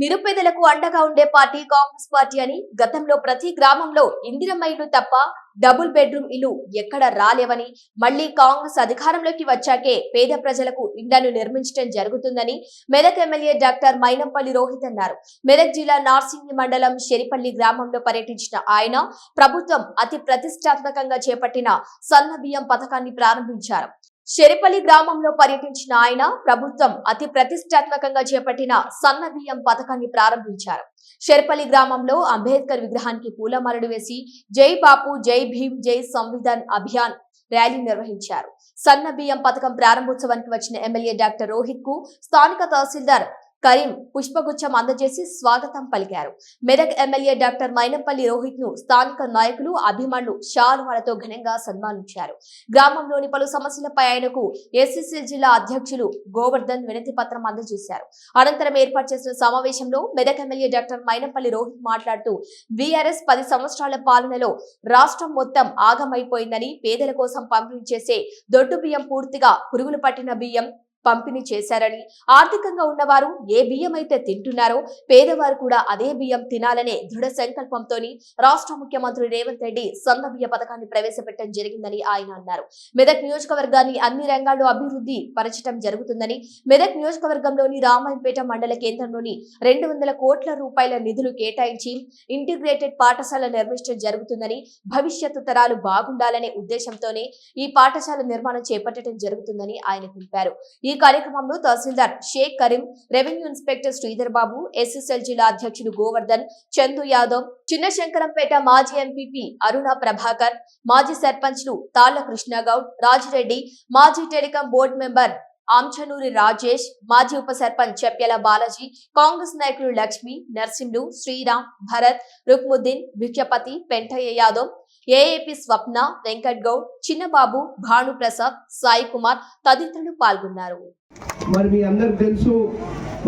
నిరుపేదలకు అండగా ఉండే పార్టీ కాంగ్రెస్ పార్టీ అని గతంలో ప్రతి గ్రామంలో ఇందిరమ్మ ఇల్లు తప్ప డబుల్ బెడ్రూమ్ ఇల్లు ఎక్కడ రాలేవని మళ్ళీ కాంగ్రెస్ అధికారంలోకి వచ్చాకే పేద ప్రజలకు ఇండ్లను నిర్మించడం జరుగుతుందని మెదక్ ఎమ్మెల్యే డాక్టర్ మైనంపల్లి రోహిత్ అన్నారు. మెదక్ జిల్లా నార్సింగి మండలం షెరిపల్లి గ్రామంలో పర్యటించిన ఆయన ప్రభుత్వం అతి ప్రతిష్టాత్మకంగా చేపట్టిన సన్న బియ్యం పథకాన్ని ప్రారంభించారు. చెరిపల్లి గ్రామంలో పర్యటించిన ఆయన ప్రభుత్వం అతి ప్రతిష్టాత్మకంగా చేపట్టిన సన్న బియ్యం పథకాన్ని ప్రారంభించారు. చెరిపల్లి గ్రామంలో అంబేద్కర్ విగ్రహానికి పూలమరడు వేసి జై బాపు జై భీమ్ జై సంవిధాన్ అభియాన్ ర్యాలీ నిర్వహించారు. సన్న బియ్యం పథకం ప్రారంభోత్సవానికి వచ్చిన ఎమ్మెల్యే డాక్టర్ రోహిత్కు స్థానిక తహసీల్దార్ కరీం పుష్పగుచ్చం అందజేసి స్వాగతం పలికారు. మెదక్ ఎమ్మెల్యే డాక్టర్ మైనంపల్లి రోహిత్ను స్థానిక నాయకులు అభిమానులు షాలువాలతో ఘనంగా సన్మానించారు. గ్రామంలోని పలు సమస్యలపై ఆయనకు ఏసీసీ జిల్లా అధ్యక్షులు గోవర్ధన్ వినతి పత్రం అందజేశారు. అనంతరం ఏర్పాటు చేసిన సమావేశంలో మెదక్ ఎమ్మెల్యే డాక్టర్ మైనంపల్లి రోహిత్ మాట్లాడుతూ బీఆర్ఎస్ పది సంవత్సరాల పాలనలో రాష్ట్రం మొత్తం ఆగమైపోయిందని పేదల కోసం పంపిణీ చేసే దొడ్డు బియ్యం పూర్తిగా పురుగులు పట్టిన బియ్యం పంపిణీ చేశారని ఆర్థికంగా ఉన్నవారు ఏ బియ్యం అయితే తింటున్నారో పేదవారు కూడా అదే బియ్యం తినాలనే దృఢ సంకల్పంతో రాష్ట్ర ముఖ్యమంత్రి రేవంత్ రెడ్డి సన్న బియ్య పథకాన్ని ప్రవేశపెట్టడం జరిగిందని ఆయన అన్నారు. మెదక్ నియోజకవర్గాన్ని అన్ని రంగాల్లో అభివృద్ధి పరచడం జరుగుతుందని మెదక్ నియోజకవర్గంలోని రామాయంపేట మండల కేంద్రంలోని రెండు వందల కోట్ల రూపాయల నిధులు కేటాయించి ఇంటిగ్రేటెడ్ పాఠశాల నిర్మించడం జరుగుతుందని భవిష్యత్తు తరాలు బాగుండాలనే ఉద్దేశంతోనే ఈ పాఠశాల నిర్మాణం చేపట్టడం జరుగుతుందని ఆయన తెలిపారు. ఈ ఈ కార్యక్రమంలో tahsildar Sheikh Karim revenue inspector Sridhar Babu SSL జిల్లా అధ్యక్షుడు గోవర్ధన్ చందు యాదవ్ చిన్నశంకరంపేట మాజీ ఎంపీపీ అరుణ ప్రభాకర్ మాజీ సర్పంచ్లు తాళ్ళ కృష్ణగౌడ్ రాజిరెడ్డి మాజీ telecom board member Anchanuri Rajesh మాజీ ఉప సర్పంచ్ చెప్యల బాలాజీ కాంగ్రెస్ నాయకులు లక్ష్మి నర్సింహులు శ్రీరామ్ భరత్ రుక్ముద్దీన్ భిక్షపతి పెంటయ్య యాదవ్ ఏఏపీ స్వప్న వెంకట్ గౌడ్ చిన్నబాబు భానుప్రసాద్ సాయి కుమార్ తదితరులు పాల్గొన్నారు. మరి మీ అందరికి తెలుసు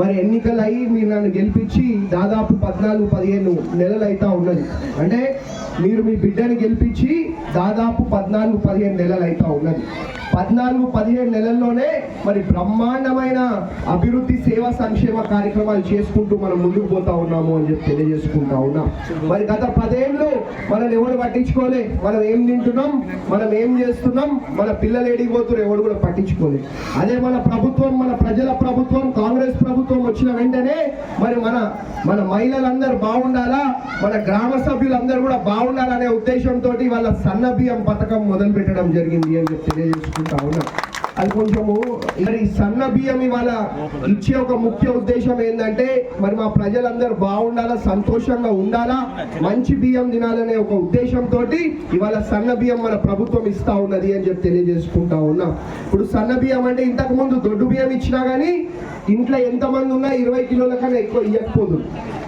మరి ఎన్నికలు అయ్యి మీరు నన్ను గెలిపించి దాదాపు పద్నాలుగు పదిహేను నెలలు అవుతా ఉన్నది. అంటే మీరు మీ బిడ్డను గెలిపించి దాదాపు పద్నాలుగు పదిహేను నెలలు అవుతా ఉన్నది. పద్నాలుగు పదిహేడు నెలల్లోనే మరి బ్రహ్మాండమైన అభివృద్ధి సేవా సంక్షేమ కార్యక్రమాలు చేసుకుంటూ మనం ముందుకు పోతా ఉన్నాము అని చెప్పి తెలియజేసుకుంటా ఉన్నాం. మరి గత పదేళ్ళు మనం ఎవరు పట్టించుకోలే? మనం ఏం తింటున్నాం? మనం ఏం చేస్తున్నాం? మన పిల్లలు ఎడిగిపోతున్నారు ఎవరు కూడా పట్టించుకోలే. అదే మన ప్రభుత్వం మన ప్రజల ప్రభుత్వం కాంగ్రెస్ ప్రభుత్వం వచ్చిన వెంటనే మరి మన మన మహిళలందరూ బాగుండాలా? మన గ్రామ సభ్యులందరూ కూడా బాగుండాలనే ఉద్దేశంతో వాళ్ళ సన్న బియ్యం పథకం మొదలు పెట్టడం జరిగింది అని చెప్పి తెలియజేసుకుంటాం ఉన్నాం అది కొంచెము మరి సన్న బియ్యం ఇవాళ ఇచ్చే ఒక ముఖ్య ఉద్దేశం ఏంటంటే మరి మా ప్రజలందరూ బాగుండాలా సంతోషంగా ఉండాలా మంచి బియ్యం తినాలనే ఒక ఉద్దేశంతో ఇవాళ సన్న బియ్యం మన ప్రభుత్వం ఇస్తా ఉన్నది అని చెప్పి తెలియజేసుకుంటా ఉన్నాం. ఇప్పుడు సన్న బియ్యం అంటే ఇంతకు ముందు దొడ్డు బియ్యం ఇచ్చినా కానీ ఇంట్లో ఎంతమంది ఉన్నా ఇరవై కిలోల కన్నా ఎక్కువ ఇవ్వకపోదు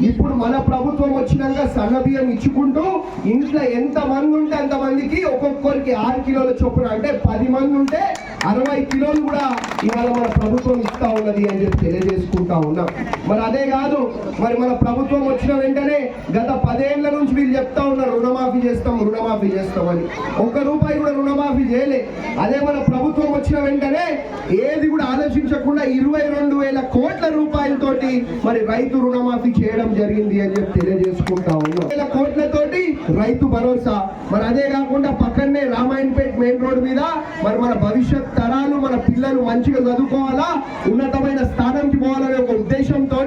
ఇప్పుడు మన ప్రభుత్వం వచ్చినాక సన్న బియ్యం ఇచ్చుకుంటూ ఇంట్లో ఎంతమంది ఉంటే అంతమందికి ఒక్కొక్కరికి ఆరు కిలోల చొప్పున అంటే పది మంది ఉంటే అరవై కిలోలు కూడా ఇవాళ మన ప్రభుత్వం ఇస్తా ఉన్నది అని చెప్పి తెలియజేసుకుంటా ఉన్నాం. మరి అదే కాదు మరి మన ప్రభుత్వం వచ్చిన వెంటనే గత పదేళ్ళ నుంచి వీళ్ళు చెప్తా ఉన్నారు రుణమాఫీ చేస్తాం రుణమాఫీ చేస్తామని. ఒక్క రూపాయి కూడా రుణమాఫీ చేయలే. అదే మన ప్రభుత్వం వచ్చిన వెంటనే ఏది కూడా ఆలోచించకుండా ఇరవై రెండు వేల కోట్ల రూపాయలతోటి మరి రైతు రుణమాఫీ చేయడం జరిగింది అని చెప్పి తెలియజేసుకుంటా ఉన్నాం. వేల కోట్లతోటి రైతు భరోసా. మరి అదే కాకుండా పక్కనే రామాయణపేట్ మెయిన్ రోడ్ మీద మరి మన భవిష్యత్ తరాలు మన పిల్లలు మంచిగా చదువుకోవాలా ఉన్నతమైన స్థానంకి పోవాలనే ఒక ఉద్దేశంతో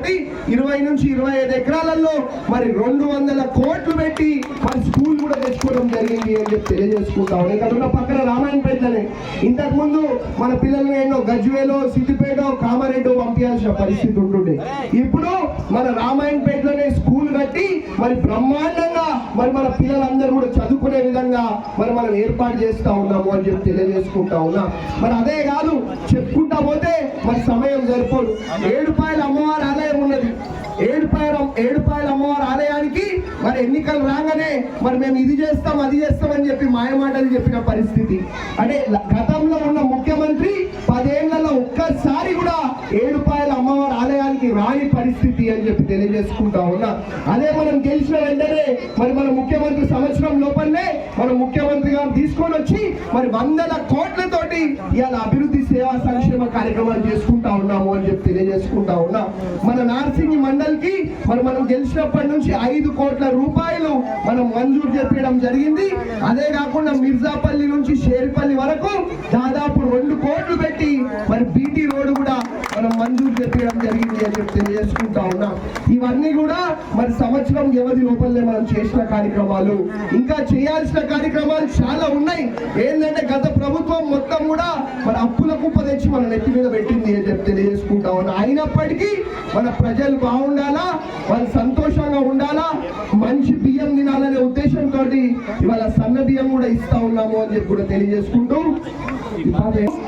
ఇరవై నుంచి ఇరవై ఐదు ఎకరాలలో మరి రెండు వందల కోట్లు పెట్టి మరి స్కూల్ కూడా తెచ్చుకోవడం జరిగింది అని చెప్పి తెలియజేసుకుంటాం ఇక్కడ పక్కన రామాయణపేటలోనే. ఇంతకుముందు మన పిల్లల్ని ఎన్నో గజ్వేలో సిద్దిపేట కామారెడ్డి పంపించాల్సిన పరిస్థితి ఉంటుండే. ఇప్పుడు మన రామాయణపేటలోనే స్కూల్ కట్టి మరి బ్రహ్మాండంగా మరి మన పిల్లలందరూ కూడా చదువుకునే విధంగా మరి మన ఏర్పాటు చేస్తా ఉన్నాము అని చెప్పి తెలియజేసుకుంటా ఉన్నా. మరి అదే కాదు చెప్పుకుంటా పోతే మరి సమయం సరిపోదు. ఏడుపాయల అమ్మవారి ఆలయం ఉన్నది. ఏడుపాయల ఏడుపాయల అమ్మవారి ఆలయానికి మరి ఎన్నికలు రాగానే మరి మేము ఇది చేస్తాం అది చేస్తాం అని చెప్పి మాయమాటలు చెప్పిన పరిస్థితి. అంటే గతంలో ఉన్న ముఖ్యమంత్రి పదేళ్ళలో ఒక్కసారి కూడా ఏడు రాని పరిస్థితి అని చెప్పి తెలియజేసుకుంటా ఉన్నా. అదే మనం గెలిచిన వెంటనే మరి మన ముఖ్యమంత్రి సంవత్సరం లోపలనే మన ముఖ్యమంత్రి గారు తీసుకొని వచ్చి మరి వందల కోట్లతోటి ఇవాళ అభివృద్ధి సేవా సంక్షేమ కార్యక్రమాలు చేసుకుంటా ఉన్నాము అని చెప్పి తెలియజేసుకుంటా ఉన్నా. మన నార్సింగి మండలికి మరి మనం గెలిచినప్పటి నుంచి ఐదు కోట్ల రూపాయలు మనం మంజూరు చేపించడం జరిగింది. అదే కాకుండా మిర్జాపల్లి నుంచి షేర్పల్లి వరకు దాదాపు రెండు కోట్లు పెట్టి మరి బీటీ రోడ్డు కూడా మనం మంజూరు చేపించడం జరిగింది అని చెప్పి తెలియజేసుకుంటా ఉన్నాం. ఇవన్నీ కూడా మరి సంవత్సరం వ్యవధి లోపలనే మనం చేసిన కార్యక్రమాలు. ఇంకా చేయాల్సిన కార్యక్రమాలు చాలా ఉన్నాయి. ఏంటంటే గత ప్రభుత్వం మొత్తం కూడా మరి అప్పుల కుప్ప తెచ్చి మన నెత్తి మీద పెట్టింది అని చెప్పి తెలియజేసుకుంటా ఉన్నా. అయినప్పటికీ మన ప్రజలు బాగుండాలా? వాళ్ళు సంతోషంగా ఉండాలా మంచి బియ్యం తినాలనే కాబట్టి ఇవాళ సన్న బియ్యం కూడా ఇస్తా ఉన్నాము అని చెప్పి కూడా తెలియజేసుకుంటూ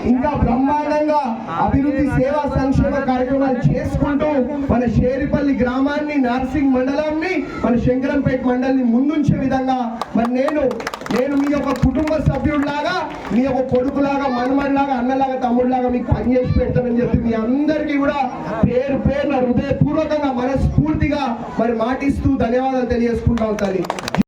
ఇంకా బ్రహ్మాండంగా అభివృద్ధి సేవా సంక్షేమ కార్యక్రమాలు చేసుకుంటూ మన షేరిపల్లి గ్రామాన్ని నార్సింగ్ మండలాన్ని మన శంకరంపేట మండలిని ముందుంచే విధంగా మరి నేను నేను మీ యొక్క కుటుంబ సభ్యుడిలాగా మీ యొక్క కొడుకులాగా మనమడిలాగా అన్నలాగా తమ్ముడిలాగా మీకు పనిచేసి పెడతానని చెప్పి మీ అందరికీ కూడా పేరు పేరున హృదయపూర్వకంగా మనస్ఫూర్తిగా మరి మాటిస్తూ ధన్యవాదాలు తెలియజేసుకుంటా ఉంటాను